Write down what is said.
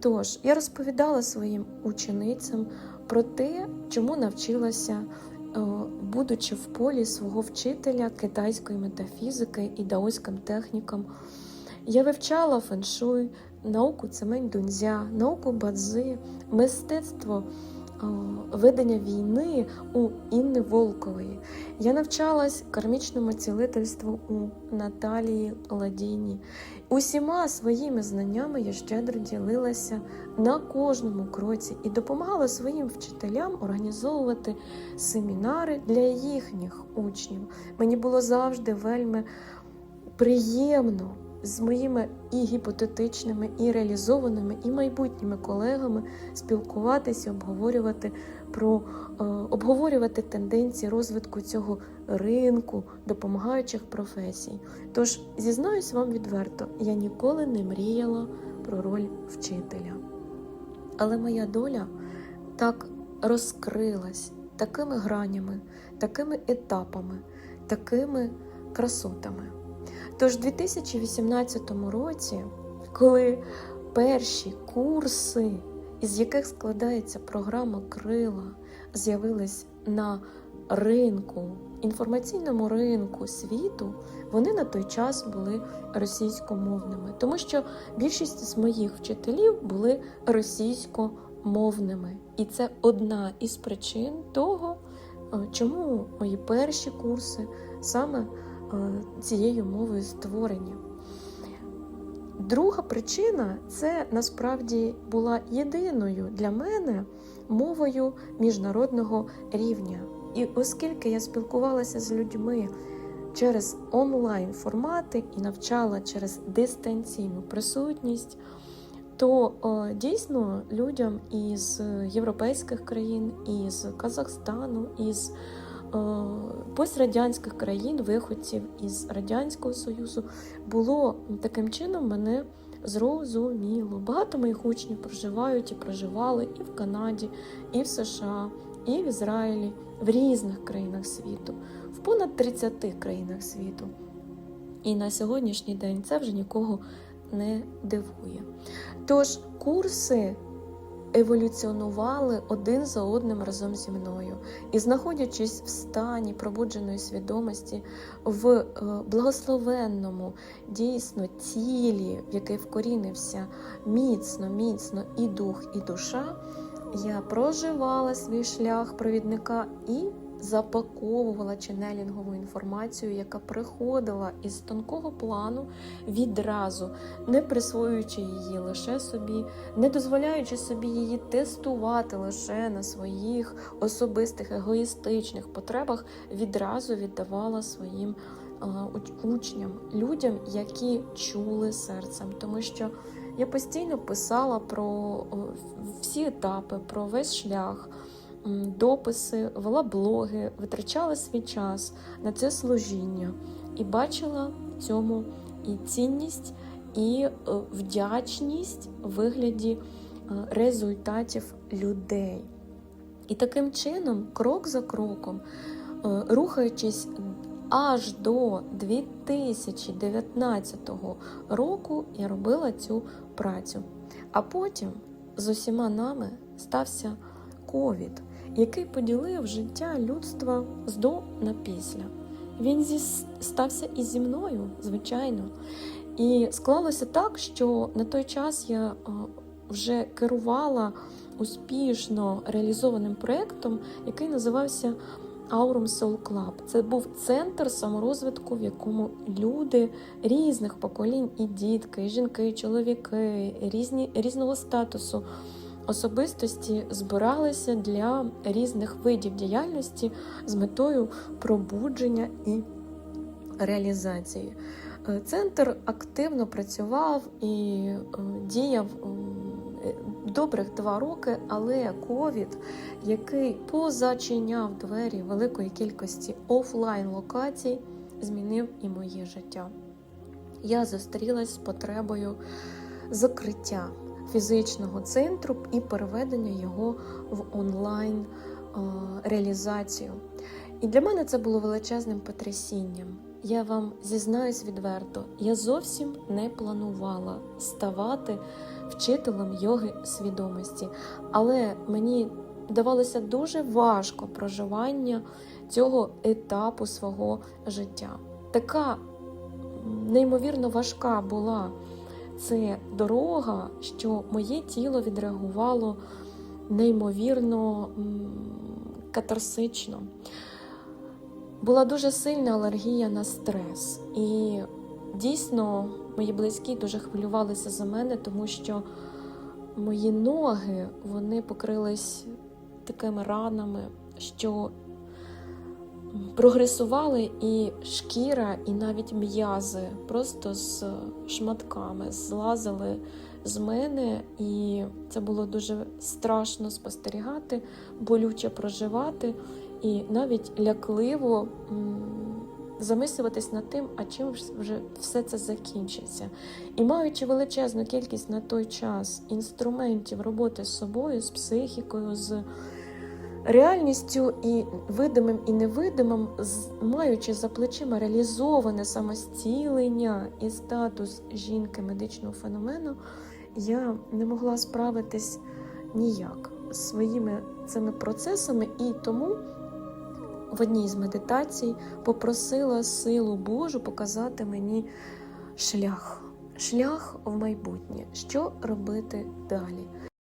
Тож, я розповідала своїм ученицям про те, чому навчилася, е, будучи в полі свого вчителя китайської метафізики і даоським технікам. Я вивчала феншуй, науку цемень дунзя, науку бадзи, мистецтво ведення війни у Інни Волкової. Я навчалась кармічному цілительству у Наталії Ладіні. Усіма своїми знаннями я щедро ділилася на кожному кроці і допомагала своїм вчителям організовувати семінари для їхніх учнів. Мені було завжди вельми приємно з моїми і гіпотетичними, і реалізованими, і майбутніми колегами спілкуватися, обговорювати про е, обговорювати тенденції розвитку цього ринку допомагаючих професій. Тож зізнаюсь вам відверто, я ніколи не мріяла про роль вчителя. Але моя доля так розкрилась такими гранями, такими етапами, такими красотами. Тож у 2018 році, коли перші курси, із яких складається програма Крила, з'явились на ринку, інформаційному ринку світу, вони на той час були російськомовними, тому що більшість з моїх вчителів були російськомовними. І це одна із причин того, е, чому мої перші курси саме цією мовою створені. Друга причина це насправді була єдиною для мене мовою міжнародного рівня. І оскільки я спілкувалася з людьми через онлайн формати і навчала через дистанційну присутність, то о, дійсно людям із європейських країн, із Казахстану, із пострадянських країн, виходців із Радянського Союзу, було таким чином мене зрозуміло. Багато моїх учнів проживають і проживали і в Канаді, і в США, і в Ізраїлі, в різних країнах світу, в понад 30 країнах світу. І на сьогоднішній день це вже нікого не дивує. Тож курси еволюціонували один за одним разом зі мною. І знаходячись в стані пробудженої свідомості, в е, благословенному дійсно тілі, в яке вкорінився міцно, міцно і дух, і душа, я проживала свій шлях провідника і запаковувала ченелінгову інформацію, яка приходила із тонкого плану відразу, не присвоюючи її лише собі, не дозволяючи собі її тестувати лише на своїх особистих егоїстичних потребах, відразу віддавала своїм е, учням, людям, які чули серцем, тому що я постійно писала про всі етапи, про весь шлях дописи, вела блоги, витрачала свій час на це служіння і бачила в цьому і цінність, і е, вдячність в вигляді е, результатів людей. І таким чином, крок за кроком, е, рухаючись аж до 2019 року, я робила цю працю. А потім з усіма нами стався ковід, який поділив життя людства з до на після. Він зі, стався і зі мною, звичайно. І склалося так, що на той час я е, вже керувала успішно реалізованим проєктом, який називався Aurum Soul Club. Це був центр саморозвитку, в якому люди різних поколінь, і дітки, і жінки, і чоловіки, різні, різного статусу особистості збиралися для різних видів діяльності з метою пробудження і реалізації. Е, Центр активно працював і е, діяв е, добрих два роки, але ковід, який позачиняв двері великої кількості офлайн локацій, змінив і моє життя. Я зустрілась з потребою закриття фізичного центру і переведення його в онлайн е, реалізацію. І для мене це було величезним потрясінням. я вам зізнаюсь відверто, я зовсім не планувала ставати вчителем йоги свідомості, але мені давалося дуже важко проживання цього етапу свого життя. Така неймовірно важка була це дорога, що моє тіло відреагувало неймовірно катарсично. Була дуже сильна алергія на стрес, і дійсно мої близькі дуже хвилювалися за мене, тому що мої ноги вони покрились такими ранами, що прогресували і шкіра, і навіть м'язи просто з шматками злазили з мене, і це було дуже страшно спостерігати, болюче проживати, і навіть лякливо замислюватись над тим, а чим вже все це закінчиться. І маючи величезну кількість на той час інструментів роботи з собою, з психікою, з реальністю і видимим і невидимим, маючи за плечима реалізоване самостілення і статус жінки медичного феномену, я не могла справитись ніяк з своїми цими процесами, і тому в одній з медитацій попросила силу Божу показати мені шлях, шлях в майбутнє, що робити далі.